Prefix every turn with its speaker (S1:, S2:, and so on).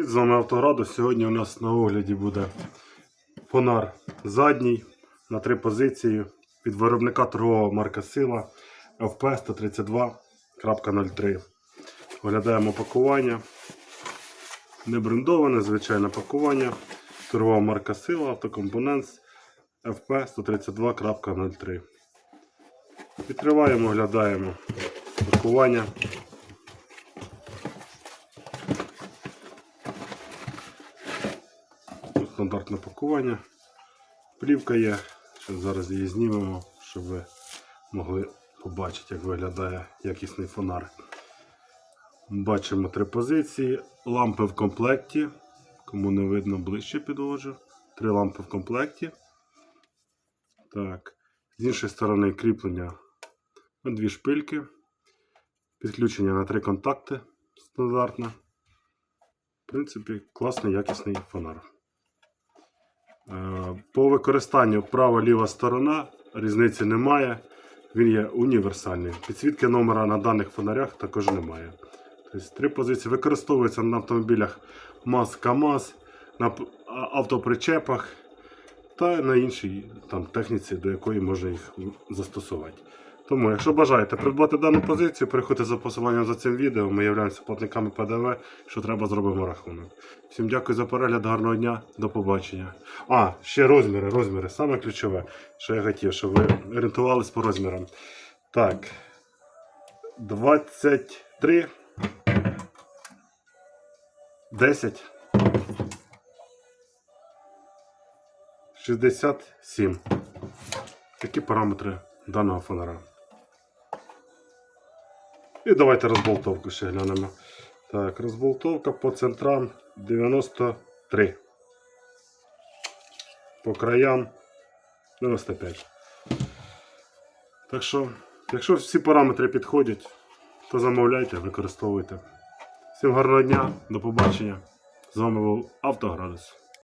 S1: З вами Автограду. Сьогодні у нас на огляді буде фонар задній на три позиції від виробника торгового марка Сила FP 132.03. Оглядаємо пакування. Не брендоване, звичайне пакування. Торгова марка Сила, автокомпонент FP 132.03. Відкриваємо, оглядаємо пакування. Стандартне пакування. Плівка є. Зараз зараз її знімемо, щоб ви могли побачити, як виглядає якісний фонар. Бачимо три позиції. Лампи в комплекті. Кому не видно, ближче підводжу. Три лампи в комплекті. Так. З іншої сторони кріплення дві шпильки. Підключення на три контакти стандартне. В принципі, класний якісний фонар. Е, По використанню права-ліва сторона різниці немає. Він є універсальний. Підсвітки номера на даних фонарях також немає. Тобто три позиції використовуються на автомобілях МАЗ КАМАЗ, на автопричепах та на іншій там, техніці, до якої можна їх застосувати. Тому, якщо бажаєте придбати дану позицію, переходьте за посиланням за цим відео. Ми являємося платниками ПДВ, що треба зробимо рахунок. Всім дякую за перегляд, гарного дня, до побачення. А, ще розміри, розміри. Саме ключове, що я хотів, щоб ви орієнтувались по розмірам. Так. 23. 10. 67. Такі параметри даного фонара. І давайте розболтовку ще глянемо. Так, розболтовка по центрам 93. По краям 95. Так що, якщо всі параметри підходять, то замовляйте, використовуйте. Всім гарного дня, до побачення. З вами був Автоградус.